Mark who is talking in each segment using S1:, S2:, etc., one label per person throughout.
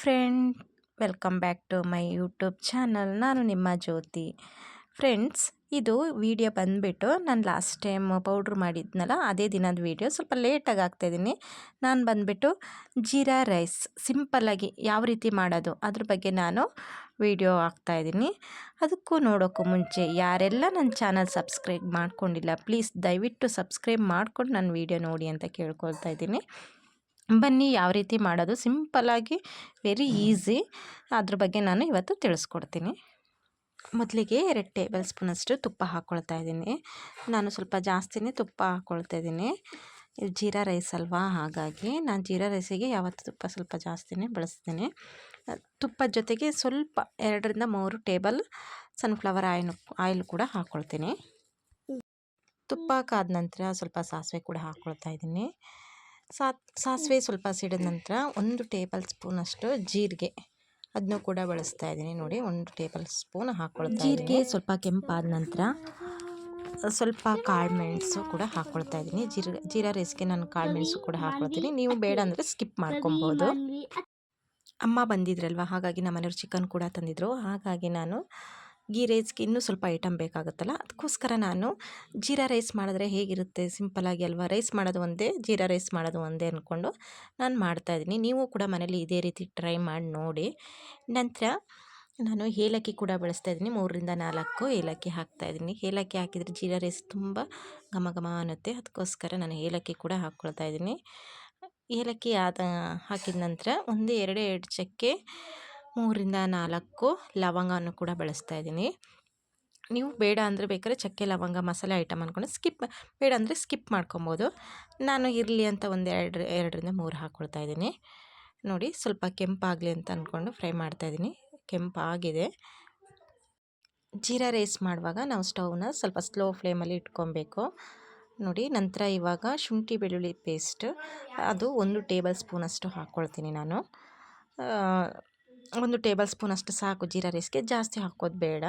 S1: Friend welcome back to my YouTube channel ನಾನು ನಿಮ್ಮ ಜ್ಯೋತಿ. Friends ಇದು ವಿಡಿಯೋ ಬಂದುಬಿಟ್ಟು ನಾನು ಲಾಸ್ಟ್ ಟೈಮ್ ಪೌಡ್ರ್ ಮಾಡಿದ್ನಲ್ಲ, ಅದೇ ದಿನದ ವೀಡಿಯೋ ಸ್ವಲ್ಪ ಲೇಟಾಗಿ ಹಾಕ್ತಾಯಿದ್ದೀನಿ ನಾನು ಬಂದುಬಿಟ್ಟು ಜೀರಾ ರೈಸ್ ಸಿಂಪಲ್ಲಾಗಿ ಯಾವ ರೀತಿ ಮಾಡೋದು, ಅದ್ರ ಬಗ್ಗೆ ನಾನು ವಿಡಿಯೋ ಹಾಕ್ತಾಯಿದ್ದೀನಿ ಅದಕ್ಕೂ ನೋಡೋಕ್ಕೂ ಮುಂಚೆ, ಯಾರೆಲ್ಲ ನನ್ನ ಚಾನಲ್ ಸಬ್ಸ್ಕ್ರೈಬ್ ಮಾಡ್ಕೊಂಡಿಲ್ಲ ಪ್ಲೀಸ್ ದಯವಿಟ್ಟು ಸಬ್ಸ್ಕ್ರೈಬ್ ಮಾಡ್ಕೊಂಡು ನನ್ನ ವಿಡಿಯೋ ನೋಡಿ ಅಂತ ಕೇಳ್ಕೊಳ್ತಾ ಇದ್ದೀನಿ ಬನ್ನಿ ಯಾವ ರೀತಿ ಮಾಡೋದು ಸಿಂಪಲ್ಲಾಗಿ ವೆರಿ ಈಸಿ ಅದ್ರ ಬಗ್ಗೆ ನಾನು ಇವತ್ತು ತಿಳಿಸ್ಕೊಡ್ತೀನಿ. ಮೊದಲಿಗೆ ಎರಡು ಟೇಬಲ್ ಸ್ಪೂನಷ್ಟು ತುಪ್ಪ ಹಾಕ್ಕೊಳ್ತಾ ಇದ್ದೀನಿ. ನಾನು ಸ್ವಲ್ಪ ಜಾಸ್ತಿನೇ ತುಪ್ಪ ಹಾಕ್ಕೊಳ್ತಾ ಇದ್ದೀನಿ. ಇದು ಜೀರಾ ರೈಸ್ ಅಲ್ವಾ? ಹಾಗಾಗಿ ನಾನು ಜೀರಾ ರೈಸಿಗೆ ಯಾವತ್ತು ತುಪ್ಪ ಸ್ವಲ್ಪ ಜಾಸ್ತಿನೇ ಬಳಸ್ತೀನಿ. ತುಪ್ಪದ ಜೊತೆಗೆ ಸ್ವಲ್ಪ ಎರಡರಿಂದ ಮೂರು ಟೇಬಲ್ ಸನ್ಫ್ಲವರ್ ಆಯಿಲ್ ಆಯಿಲ್ ಕೂಡ ಹಾಕ್ಕೊಳ್ತೀನಿ ತುಪ್ಪ ಕಾದ ನಂತರ ಸ್ವಲ್ಪ ಸಾಸಿವೆ ಕೂಡ ಹಾಕ್ಕೊಳ್ತಾ ಇದ್ದೀನಿ. ಸಾ ಸಾಸಿವೆ ಸ್ವಲ್ಪ ಸಿಡಿದ ನಂತರ ಒಂದು ಟೇಬಲ್ ಸ್ಪೂನಷ್ಟು ಜೀರಿಗೆ. ಅದನ್ನು ಕೂಡ ಬಳಸ್ತಾ ಇದ್ದೀನಿ ನೋಡಿ ಒಂದು ಟೇಬಲ್ ಸ್ಪೂನ್ ಹಾಕ್ಕೊಳ್ತಾ ಜೀರಿಗೆ ಸ್ವಲ್ಪ ಕೆಂಪಾದ ನಂತರ ಸ್ವಲ್ಪ ಕಾಳು ಮೆಣಸು ಕೂಡ ಹಾಕ್ಕೊಳ್ತಾ ಇದ್ದೀನಿ. ಜೀರ ಜೀರಾ ರೈಸ್ಗೆ ನಾನು ಕಾಳು ಮೆಣಸು ಕೂಡ ಹಾಕ್ಕೊಳ್ತೀನಿ ನೀವು ಬೇಡ ಅಂದರೆ ಸ್ಕಿಪ್ ಮಾಡ್ಕೊಬೋದು. ಅಮ್ಮ ಬಂದಿದ್ರಲ್ವ ಹಾಗಾಗಿ ನಮ್ಮ ಮನೆಯವ್ರು ಚಿಕನ್ ಕೂಡ ತಂದಿದ್ರು. ಹಾಗಾಗಿ ನಾನು ಗೀ ರೈಸ್ಗೆ ಇನ್ನೂ ಸ್ವಲ್ಪ ಐಟಮ್ ಬೇಕಾಗುತ್ತಲ್ಲ? ಅದಕ್ಕೋಸ್ಕರ ನಾನು ಜೀರಾ ರೈಸ್ ಮಾಡಿದ್ರೆ ಹೇಗಿರುತ್ತೆ? ಸಿಂಪಲಾಗಿ ಅಲ್ವಾ? ರೈಸ್ ಮಾಡೋದು ಒಂದೇ, ಜೀರಾ ರೈಸ್ ಮಾಡೋದು ಒಂದೇ ಅಂದ್ಕೊಂಡು ನಾನು ಮಾಡ್ತಾಯಿದ್ದೀನಿ ನೀವು ಕೂಡ ಮನೇಲಿ ಇದೇ ರೀತಿ ಟ್ರೈ ಮಾಡಿ ನೋಡಿ. ನಂತರ ನಾನು ಏಲಕ್ಕಿ ಕೂಡ ಬಳಸ್ತಾ ಇದ್ದೀನಿ. ಮೂರರಿಂದ ನಾಲ್ಕು ಏಲಕ್ಕಿ ಹಾಕ್ತಾಯಿದ್ದೀನಿ ಏಲಕ್ಕಿ ಹಾಕಿದರೆ ಜೀರಾ ರೈಸ್ ತುಂಬ ಘಮ ಘಮ ಅನ್ನುತ್ತೆ. ಅದಕ್ಕೋಸ್ಕರ ನಾನು ಏಲಕ್ಕಿ ಕೂಡ ಹಾಕ್ಕೊಳ್ತಾ ಇದ್ದೀನಿ. ಏಲಕ್ಕಿ ಆದ ಹಾಕಿದ ನಂತರ ಒಂದು, ಎರಡೇ, ಎರಡು ಚಕ್ಕೆ ಮೂರರಿಂದ ನಾಲ್ಕು ಲವಂಗವನ್ನು ಕೂಡ ಬಳಸ್ತಾ ಇದ್ದೀನಿ. ನೀವು ಬೇಡ ಅಂದರೆ ಬೇಕಾದ್ರೆ ಚಕ್ಕೆ, ಲವಂಗ, ಮಸಾಲೆ ಐಟಮ್ ಅಂದ್ಕೊಂಡು ಸ್ಕಿಪ್ ಬೇಡ ಅಂದರೆ ಸ್ಕಿಪ್ ಮಾಡ್ಕೊಬೋದು. ನಾನು ಇರಲಿ ಅಂತ ಒಂದು ಎರಡು, ಎರಡರಿಂದ ಮೂರು ಹಾಕ್ಕೊಳ್ತಾ ಇದ್ದೀನಿ. ನೋಡಿ, ಸ್ವಲ್ಪ ಕೆಂಪಾಗಲಿ ಅಂತ ಅಂದ್ಕೊಂಡು ಫ್ರೈ ಮಾಡ್ತಾ ಇದ್ದೀನಿ. ಕೆಂಪಾಗಿದೆ. ಜೀರಾ ರೈಸ್ ಮಾಡುವಾಗ ನಾವು ಸ್ಟೌವ್ನ ಸ್ವಲ್ಪ ಸ್ಲೋ ಫ್ಲೇಮಲ್ಲಿ ಇಟ್ಕೊಬೇಕು. ನೋಡಿ, ನಂತರ ಇವಾಗ ಶುಂಠಿ ಬೆಳ್ಳುಳ್ಳಿ ಪೇಸ್ಟ್, ಅದು ಒಂದು ಟೇಬಲ್ ಸ್ಪೂನಷ್ಟು ಹಾಕ್ಕೊಳ್ತೀನಿ ನಾನು. ಒಂದು ಟೇಬಲ್ ಸ್ಪೂನ್ ಅಷ್ಟು ಸಾಕು ಜೀರಾ ರೈಸ್ಗೆ. ಜಾಸ್ತಿ ಹಾಕೋದು ಬೇಡ.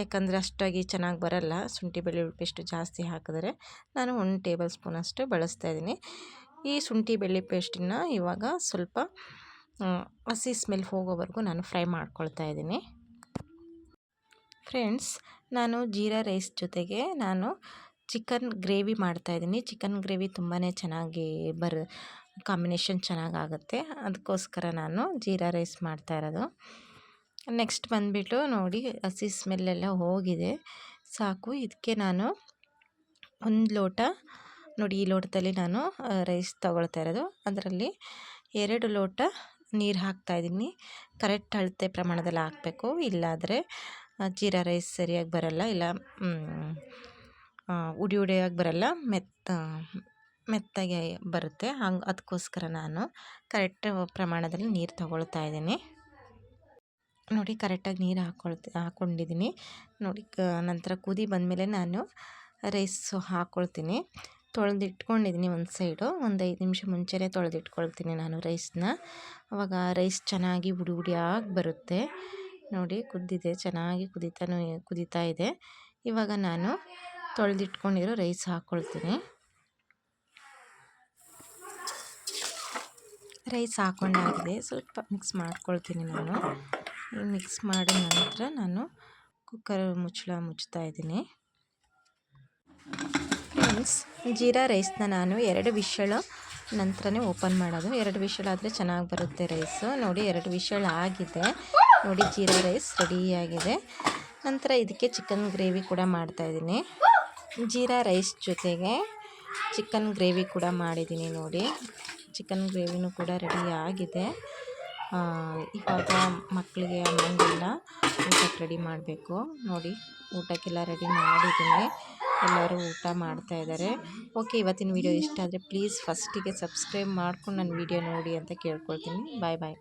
S1: ಯಾಕಂದರೆ ಅಷ್ಟಾಗಿ ಚೆನ್ನಾಗಿ ಬರಲ್ಲ. ಶುಂಠಿ ಬೆಳ್ಳುಳ್ಳಿ ಪೇಸ್ಟು ಜಾಸ್ತಿ ಹಾಕಿದ್ರೆ ನಾನು ಒಂದು ಟೇಬಲ್ ಸ್ಪೂನ್ ಅಷ್ಟು ಬಳಸ್ತಾ ಇದ್ದೀನಿ. ಈ ಶುಂಠಿ ಬೆಳ್ಳಿ ಪೇಸ್ಟನ್ನ ಇವಾಗ ಸ್ವಲ್ಪ ಹಸಿ ಸ್ಮೆಲ್ ಹೋಗೋವರೆಗೂ ನಾನು ಫ್ರೈ ಮಾಡ್ಕೊಳ್ತಾ ಇದ್ದೀನಿ. ಫ್ರೆಂಡ್ಸ್, ನಾನು ಜೀರಾ ರೈಸ್ ಜೊತೆಗೆ ನಾನು ಚಿಕನ್ ಗ್ರೇವಿ ಮಾಡ್ತಾಯಿದ್ದೀನಿ ಚಿಕನ್ ಗ್ರೇವಿ ತುಂಬಾ ಚೆನ್ನಾಗಿ ಬರ ಕಾಂಬಿನೇಷನ್ ಚೆನ್ನಾಗಾಗುತ್ತೆ. ಅದಕ್ಕೋಸ್ಕರ ನಾನು ಜೀರಾ ರೈಸ್ ಮಾಡ್ತಾ ಇರೋದು. ನೆಕ್ಸ್ಟ್ ಬಂದುಬಿಟ್ಟು ನೋಡಿ, ಹಸಿ ಸ್ಮೆಲ್ಲೆಲ್ಲ ಹೋಗಿದೆ. ಸಾಕು, ಇದಕ್ಕೆ ನಾನು ಒಂದು ಲೋಟ, ನೋಡಿ ಈ ಲೋಟದಲ್ಲಿ ನಾನು ರೈಸ್ ತಗೊಳ್ತಾ ಇರೋದು. ಅದರಲ್ಲಿ ಎರಡು ಲೋಟ ನೀರು ಹಾಕ್ತಾಯಿದ್ದೀನಿ ಕರೆಕ್ಟ್ ಅಳತೆ ಪ್ರಮಾಣದಲ್ಲಿ ಹಾಕಬೇಕು. ಇಲ್ಲಾದರೆ ಜೀರಾ ರೈಸ್ ಸರಿಯಾಗಿ ಬರಲ್ಲ. ಇಲ್ಲ ಉಡಿ ಉಡಿಯಾಗಿ ಬರಲ್ಲ. ಮೆತ್ತ ಮೆತ್ತಗೆ ಬರುತ್ತೆ. ಹಂಗೆ ಅದಕ್ಕೋಸ್ಕರ ನಾನು ಕರೆಕ್ಟ್ ಪ್ರಮಾಣದಲ್ಲಿ ನೀರು ತಗೊಳ್ತಾ ಇದ್ದೀನಿ. ನೋಡಿ ಕರೆಕ್ಟಾಗಿ ನೀರು ಹಾಕೊಳ್ತಾ ಹಾಕ್ಕೊಂಡಿದ್ದೀನಿ ನೋಡಿ ನಂತರ ಕುದಿ ಬಂದಮೇಲೆ ನಾನು ರೈಸ್ ಹಾಕ್ಕೊಳ್ತೀನಿ ತೊಳೆದಿಟ್ಕೊಂಡಿದ್ದೀನಿ ಒಂದು ಸೈಡು. ಒಂದು ಐದು ನಿಮಿಷ ಮುಂಚೆನೇ ತೊಳೆದಿಟ್ಕೊಳ್ತೀನಿ ನಾನು ರೈಸ್ನ. ಅವಾಗ ರೈಸ್ ಚೆನ್ನಾಗಿ ಉಡಿ ಉಡಿಯಾಗಿ ಬರುತ್ತೆ. ನೋಡಿ ಕುದ್ದಿದೆ, ಚೆನ್ನಾಗಿ ಕುದೀತಾನು, ಕುದೀತಾ ಇದೆ. ಇವಾಗ ನಾನು ತೊಳೆದಿಟ್ಕೊಂಡಿರೋ ರೈಸ್ ಹಾಕ್ಕೊಳ್ತೀನಿ ರೈಸ್ ಹಾಕೊಂಡಾಗಿದೆ. ಸ್ವಲ್ಪ ಮಿಕ್ಸ್ ಮಾಡ್ಕೊಳ್ತೀನಿ ನಾನು. ಮಿಕ್ಸ್ ಮಾಡಿದ ನಂತರ ನಾನು ಕುಕ್ಕರ್ ಮುಚ್ಚಳ ಮುಚ್ತಾ ಇದ್ದೀನಿ. ಫ್ರೆಂಡ್ಸ್ ಜೀರಾ ರೈಸ್ನ ನಾನು ಎರಡು ವಿಷಳ ನಂತರನೇ ಓಪನ್ ಮಾಡೋದು. ಎರಡು ವಿಷಲ್ ಆದರೆ ಚೆನ್ನಾಗಿ ಬರುತ್ತೆ ರೈಸು ನೋಡಿ, ಎರಡು ವಿಷಲ್ ಆಗಿದೆ. ನೋಡಿ, ಜೀರಾ ರೈಸ್ ರೆಡಿಯಾಗಿದೆ ನಂತರ ಇದಕ್ಕೆ ಚಿಕನ್ ಗ್ರೇವಿ ಕೂಡ ಮಾಡ್ತಾಯಿದ್ದೀನಿ ಜೀರಾ ರೈಸ್ ಜೊತೆಗೆ ಚಿಕನ್ ಗ್ರೇವಿ ಕೂಡ ಮಾಡಿದ್ದೀನಿ ನೋಡಿ. ಚಿಕನ್ ಗ್ರೇವಿನೂ ಕೂಡ ರೆಡಿ ಆಗಿದೆ. ಇವಾಗ ಮಕ್ಕಳಿಗೆ ಅಮ್ಮಂಗೆಲ್ಲ ಊಟಕ್ಕೆ ರೆಡಿ ಮಾಡಬೇಕು. ನೋಡಿ, ಊಟಕ್ಕೆಲ್ಲ ರೆಡಿ ಮಾಡಿದ್ದೀನಿ. ಎಲ್ಲರೂ ಊಟ ಮಾಡ್ತಾ ಇದ್ದಾರೆ. ಓಕೆ, ಇವತ್ತಿನ ವೀಡಿಯೋ ಇಷ್ಟ ಆದರೆ ಪ್ಲೀಸ್ ಫಸ್ಟಿಗೆ ಸಬ್ಸ್ಕ್ರೈಬ್ ಮಾಡ್ಕೊಂಡು ನನ್ನ ವೀಡಿಯೋ ನೋಡಿ ಅಂತ ಕೇಳ್ಕೊಳ್ತೀನಿ. ಬಾಯ್ ಬಾಯ್.